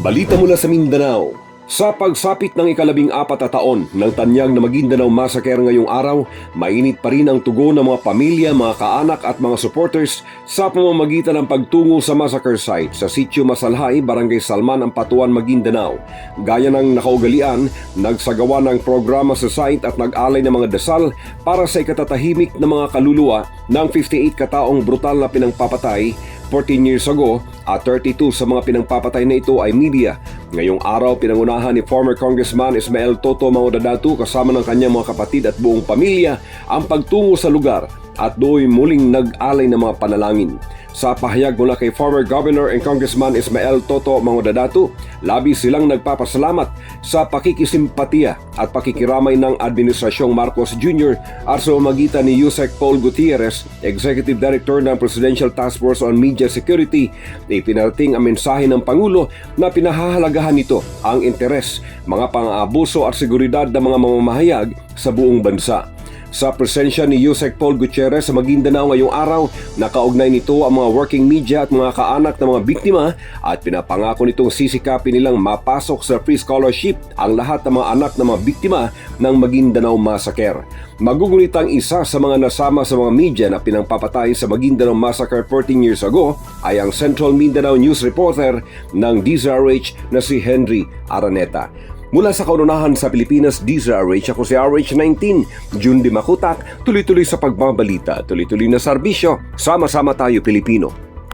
Balita mula sa Mindanao. Sa pagsapit ng ikalabing apat na taon ng tanyag na Maguindanao Massacre ngayong araw, mainit pa rin ang tugon ng mga pamilya, mga kaanak at mga supporters sa pamamagitan ng pagtungo sa massacre site sa Sitio Masalhay, Barangay Salman, Ampatuan, Maguindanao. Gaya ng nakaugalian, nagsagawa ng programa sa site at nag-alay ng mga dasal para sa ikatatahimik na mga kaluluwa ng 58 kataong brutal na pinangpapatay 14 years ago at 32 sa mga pinangpapatay na ito ay media. Ngayong araw, pinangunahan ni former Congressman Ismael Toto Maudadatu kasama ng kanyang mga kapatid at buong pamilya ang pagtungo sa lugar at doon muling nag-alay ng mga panalangin. Sa pahayag mula kay former Governor and Congressman Ismael Toto Mangodadatu, labi silang nagpapasalamat sa pakikisimpatiya at pakikiramay ng Administrasyong Marcos Jr. at sa magitan ni Yusek Paul Gutierrez, Executive Director ng Presidential Task Force on Media Security, na ipinarating ang mensahe ng Pangulo na pinahahalagahan nito ang interes, mga pang-aabuso at seguridad ng mga mamamahayag sa buong bansa. Sa presensya ni Yusek Paul Gutierrez sa Maguindanao ngayong araw, nakaugnay nito ang mga working media at mga kaanak ng mga biktima at pinapangako nitong sisikapin nilang mapasok sa free scholarship ang lahat ng mga anak ng mga biktima ng Maguindanao Massacre. Magugunit ang isa sa mga nasama sa mga media na pinangpapatay sa Maguindanao Massacre 14 years ago ay ang Central Mindanao News reporter ng DZRH na si Henry Araneta. Mula sa kaunahan sa Pilipinas, DZRH ako si RH19, Jun Di Makutak, tuloy-tuloy sa pagbabalita, tuloy-tuloy na serbisyo, sama-sama tayo Pilipino.